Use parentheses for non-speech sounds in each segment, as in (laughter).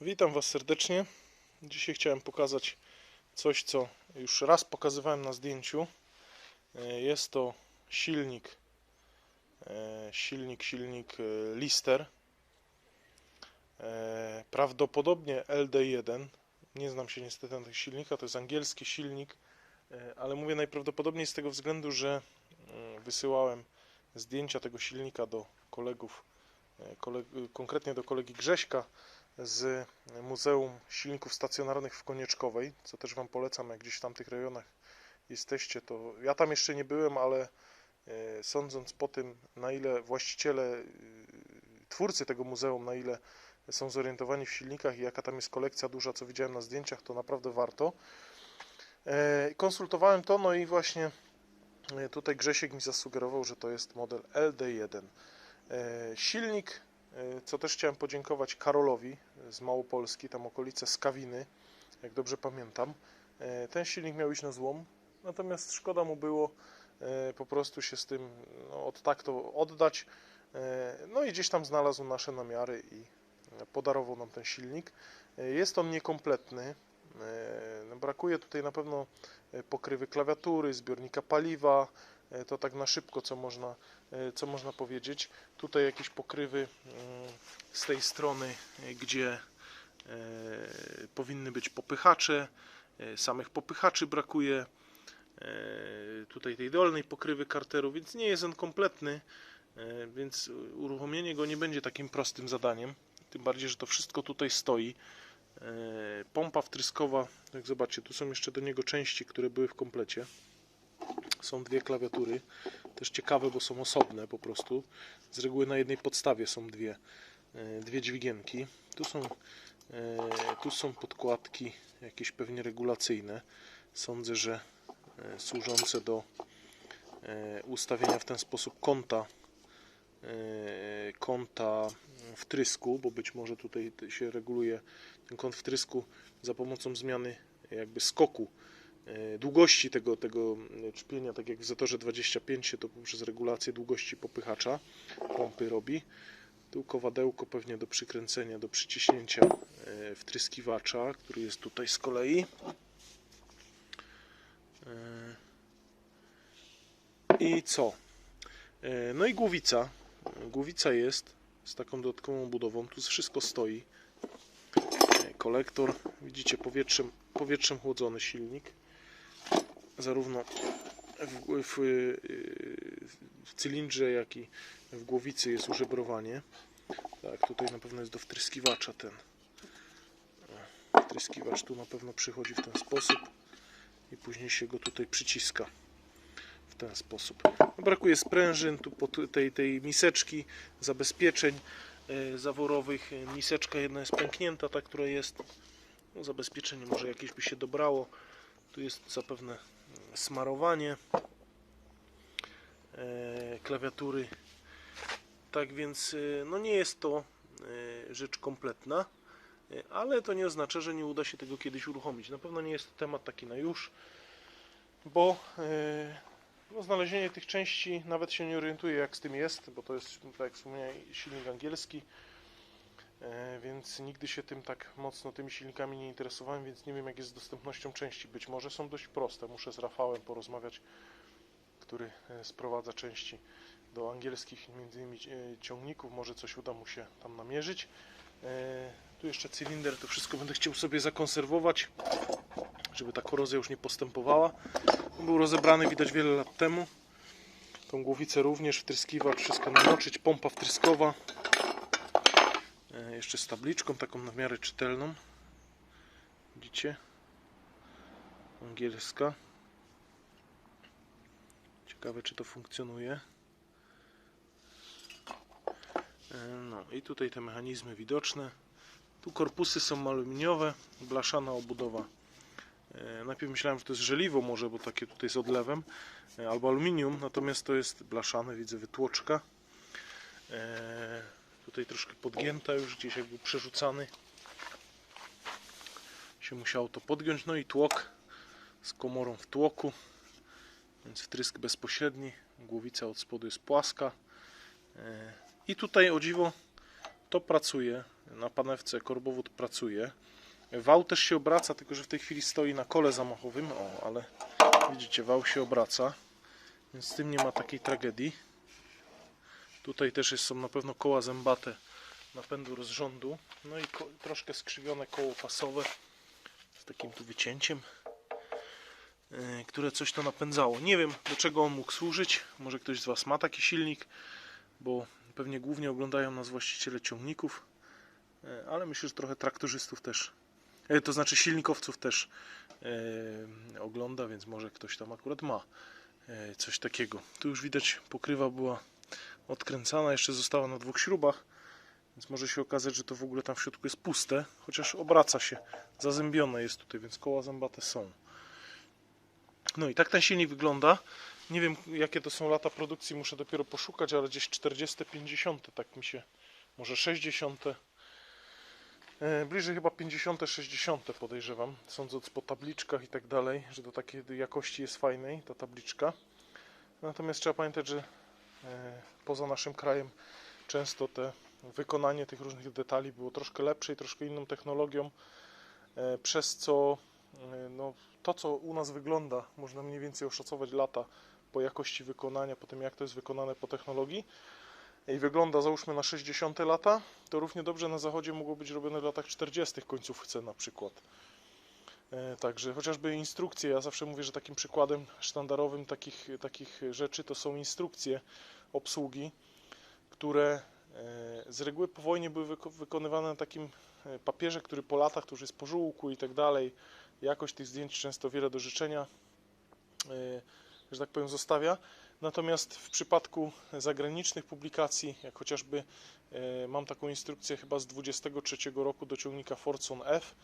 Witam Was serdecznie. Dzisiaj chciałem pokazać coś, co już raz pokazywałem na zdjęciu. E, Jest to silnik, e, silnik, silnik e, Lister. Prawdopodobnie LD1. Nie znam się niestety na tych silnika, to jest angielski silnik, ale mówię najprawdopodobniej z tego względu, że wysyłałem zdjęcia tego silnika do kolegów, koleg konkretnie do kolegi Grześka z Muzeum Silników Stacjonarnych w Konieczkowej, co też Wam polecam, jak gdzieś w tamtych rejonach jesteście, to ja tam jeszcze nie byłem, ale e, sądząc po tym, na ile właściciele, e, twórcy tego muzeum, na ile są zorientowani w silnikach i jaka tam jest kolekcja duża, co widziałem na zdjęciach, to naprawdę warto. E, Konsultowałem to, no i właśnie tutaj Grzesiek mi zasugerował, że to jest model LD1. E, Silnik Co też chciałem podziękować Karolowi z Małopolski, tam okolice Skawiny, jak dobrze pamiętam. E, Ten silnik miał iść na złom, natomiast szkoda mu było e, po prostu się z tym no, od tak to oddać. E, No i gdzieś tam znalazł nasze namiary i podarował nam ten silnik. E, Jest on niekompletny. E, Brakuje tutaj na pewno e, pokrywy klawiatury, zbiornika paliwa. E, To tak na szybko, co można, e, co można powiedzieć. Tutaj jakieś pokrywy mm, z tej strony, e, gdzie powinny być popychacze. Samych popychaczy brakuje. Tutaj tej dolnej pokrywy karteru, więc nie jest on kompletny, więc uruchomienie go nie będzie takim prostym zadaniem. Tym bardziej, że to wszystko tutaj stoi. Pompa wtryskowa, jak zobaczcie, tu są jeszcze do niego części, które były w komplecie. Są dwie klawiatury, też ciekawe, bo są osobne po prostu. Z reguły na jednej podstawie są dwie, e, dwie dźwigienki. Tu są, e, tu są podkładki jakieś pewnie regulacyjne. Sądzę, że e, służące do ustawienia w ten sposób kąta kąta wtrysku, bo być może tutaj się reguluje ten kąt wtrysku za pomocą zmiany jakby skoku długości tego, tego czpienia, tak jak w Zatorze 25 się to poprzez regulację długości popychacza pompy robi. Tu kowadełko pewnie do przykręcenia, do przyciśnięcia e, wtryskiwacza, który jest tutaj z kolei. E, I co? E, No i głowica. Głowica jest z taką dodatkową budową. Tu wszystko stoi. E, Kolektor. Widzicie powietrzem, powietrzem chłodzony silnik. Zarówno w, w, w cylindrze, jak i w głowicy jest użebrowanie. Tak, tutaj na pewno jest do wtryskiwacza ten. O, Wtryskiwacz tu na pewno przychodzi w ten sposób i później się go tutaj przyciska w ten sposób. No, brakuje sprężyn, tu pod tej, tej miseczki, zabezpieczeń e, zaworowych. E, Miseczka jedna jest pęknięta, ta, która jest. No, zabezpieczenie może jakieś by się dobrało. Tu jest zapewne smarowanie e, klawiatury. Tak więc e, no nie jest to e, rzecz kompletna, ale to nie oznacza, że nie uda się tego kiedyś uruchomić. Na pewno nie jest to temat taki na już, bo no, znalezienie tych części nawet się nie orientuję jak z tym jest, bo to jest, tak jak wspomniałem, silnik angielski, więc nigdy się tym tak mocno tymi silnikami nie interesowałem, więc nie wiem jak jest z dostępnością części. Być może są dość proste, muszę z Rafałem porozmawiać, który e, sprowadza części do angielskich między innymi e, ciągników, może coś uda mu się tam namierzyć. E, Tu jeszcze cylinder, to wszystko będę chciał sobie zakonserwować, żeby ta korozja już nie postępowała. Był rozebrany widać wiele lat temu. Tą głowicę również, wtryskiwacz, wszystko namoczyć, pompa wtryskowa. Jeszcze z tabliczką taką na miarę czytelną. Widzicie? Angielska. Ciekawe czy to funkcjonuje. E, No i tutaj te mechanizmy widoczne. Tu korpusy są aluminiowe, blaszana obudowa E, Najpierw myślałem, że to jest żeliwo może, bo takie tutaj z odlewem, e, albo aluminium, natomiast to jest blaszane, widzę wytłoczka. Tutaj troszkę podgięta już, gdzieś jakby przerzucany. Się musiało to podgiąć, no i tłok z komorą w tłoku, więc wtrysk bezpośredni, głowica od spodu jest płaska. E, I tutaj o dziwo to pracuje Na panewce korbowód pracuje. Wał też się obraca, tylko że w tej chwili stoi na kole zamachowym. O, ale widzicie, wał się obraca, więc z tym nie ma takiej tragedii. Tutaj też jest, są na pewno koła zębate napędu rozrządu. No i troszkę skrzywione koło pasowe z takim tu wycięciem, yy, które coś to napędzało. Nie wiem do czego on mógł służyć. Może ktoś z Was ma taki silnik, bo pewnie głównie oglądają nas właściciele ciągników, yy, ale myślę, że trochę traktorzystów też, yy, to znaczy silnikowców też yy, ogląda, więc może ktoś tam akurat ma coś takiego. Tu już widać pokrywa była odkręcana, jeszcze została na dwóch śrubach. Więc może się okazać, że to w ogóle tam w środku jest puste, chociaż obraca się, zazębione jest tutaj, więc koła zębate są. No i tak ten silnik wygląda. Nie wiem jakie to są lata produkcji, muszę dopiero poszukać, ale gdzieś 40, 50, tak mi się, może 60. E, Bliżej chyba 50, 60 podejrzewam, sądząc po tabliczkach i tak dalej, że do takiej jakości jest fajnej ta tabliczka. Natomiast trzeba pamiętać, że poza naszym krajem często te wykonanie tych różnych detali było troszkę lepsze i troszkę inną technologią, e, przez co e, no, to, co u nas wygląda, można mniej więcej oszacować lata po jakości wykonania, po tym jak to jest wykonane po technologii i wygląda załóżmy na 60 lata, to równie dobrze na zachodzie mogło być robione w latach 40 końcówce na przykład. E, Także chociażby instrukcje, ja zawsze mówię, że takim przykładem sztandarowym takich, takich rzeczy to są instrukcje obsługi, które e, z reguły po wojnie były wyko- wykonywane na takim e, papierze, który po latach to jest po żółku i tak dalej. Jakość tych zdjęć często wiele do życzenia, e, że tak powiem, zostawia. Natomiast w przypadku zagranicznych publikacji, jak chociażby mam taką instrukcję chyba z 23 roku do ciągnika Fortune F.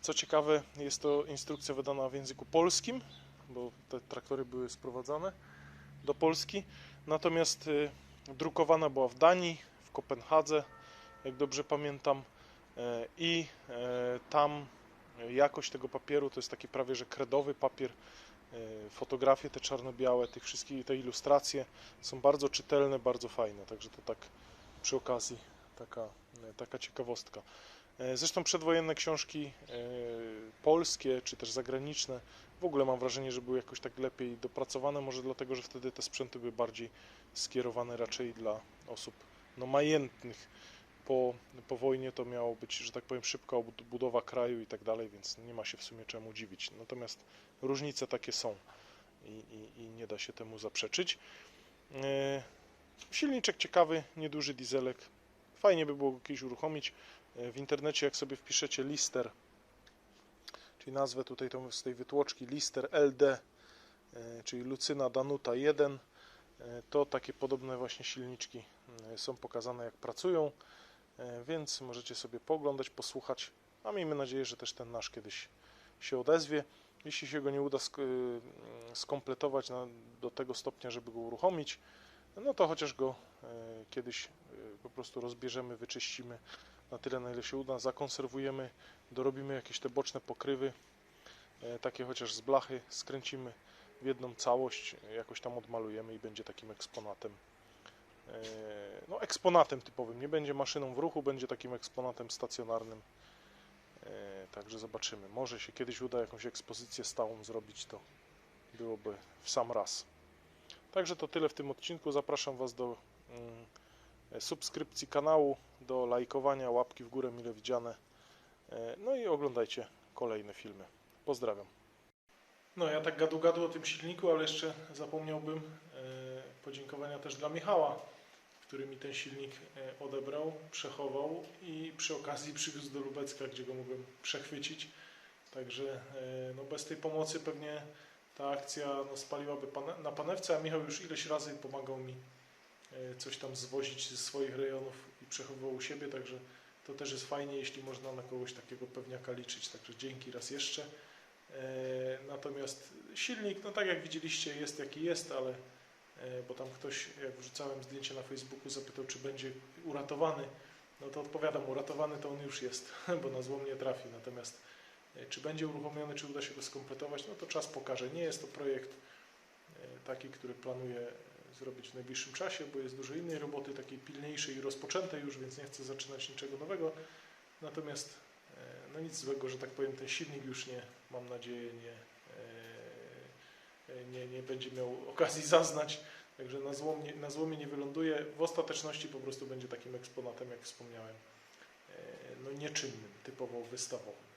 Co ciekawe, jest to instrukcja wydana w języku polskim, bo te traktory były sprowadzane do Polski. Natomiast e, drukowana była w Danii, w Kopenhadze, jak dobrze pamiętam. E, I e, tam jakość tego papieru to jest taki prawie że kredowy papier. E, Fotografie te czarno-białe, tych wszystkich, te ilustracje są bardzo czytelne, bardzo fajne. Także to tak przy okazji taka, taka ciekawostka. E, Zresztą przedwojenne książki e, polskie czy też zagraniczne w ogóle mam wrażenie, że były jakoś tak lepiej dopracowane, może dlatego, że wtedy te sprzęty były bardziej skierowane raczej dla osób no, majętnych. Po, po wojnie to miało być, że tak powiem, szybka budowa kraju i tak dalej, więc nie ma się w sumie czemu dziwić. Natomiast różnice takie są i, i, i nie da się temu zaprzeczyć. E, Silniczek ciekawy, nieduży dieselek. Fajnie by było go kiedyś uruchomić. E, W internecie, jak sobie wpiszecie Lister, czyli nazwę tutaj tą, z tej wytłoczki Lister LD, e, czyli Lucyna Danuta 1, e, to takie podobne właśnie silniczki e, są pokazane jak pracują, więc możecie sobie pooglądać, posłuchać, a miejmy nadzieję, że też ten nasz kiedyś się odezwie. Jeśli się go nie uda sk- skompletować do tego stopnia, żeby go uruchomić, no to chociaż go kiedyś po prostu rozbierzemy, wyczyścimy na tyle, na ile się uda, zakonserwujemy, dorobimy jakieś te boczne pokrywy, e, takie chociaż z blachy, skręcimy w jedną całość, jakoś tam odmalujemy i będzie takim eksponatem. e, No, eksponatem typowym, nie będzie maszyną w ruchu, będzie takim eksponatem stacjonarnym. E, Także zobaczymy. Może się kiedyś uda jakąś ekspozycję stałą zrobić, to byłoby w sam raz. Także to tyle w tym odcinku. Zapraszam Was do mm, subskrypcji kanału, do lajkowania, łapki w górę mile widziane. E, No i oglądajcie kolejne filmy. Pozdrawiam. No ja tak gadu gadu o tym silniku, ale jeszcze zapomniałbym e, podziękowania też dla Michała, który mi ten silnik e, odebrał, przechował i przy okazji przywiózł do Lubecka, gdzie go mogłem przechwycić. Także no bez tej pomocy pewnie ta akcja no, spaliłaby na panewce, a Michał już ileś razy pomagał mi coś tam zwozić ze swoich rejonów przechowywał u siebie, także to też jest fajnie, jeśli można na kogoś takiego pewniaka liczyć, także dzięki raz jeszcze. E, Natomiast silnik, no tak jak widzieliście, jest jaki jest, ale e, bo tam ktoś, jak wrzucałem zdjęcie na Facebooku, zapytał, czy będzie uratowany. No to odpowiadam, uratowany to on już jest, (laughs) bo na złom nie trafi. Natomiast e, czy będzie uruchomiony, czy uda się go skompletować, no to czas pokaże. Nie jest to projekt taki, który planuję zrobić w najbliższym czasie, bo jest dużo innej roboty, takiej pilniejszej i rozpoczętej już, więc nie chcę zaczynać niczego nowego. Natomiast e, no nic złego, że tak powiem, ten silnik już nie, mam nadzieję, nie, e, nie, nie będzie miał okazji (laughs) zaznać. Także na, złom, nie- na złomie nie wyląduje. W ostateczności po prostu będzie takim eksponatem, jak wspomniałem, e, no nieczynnym, typowo wystawowym.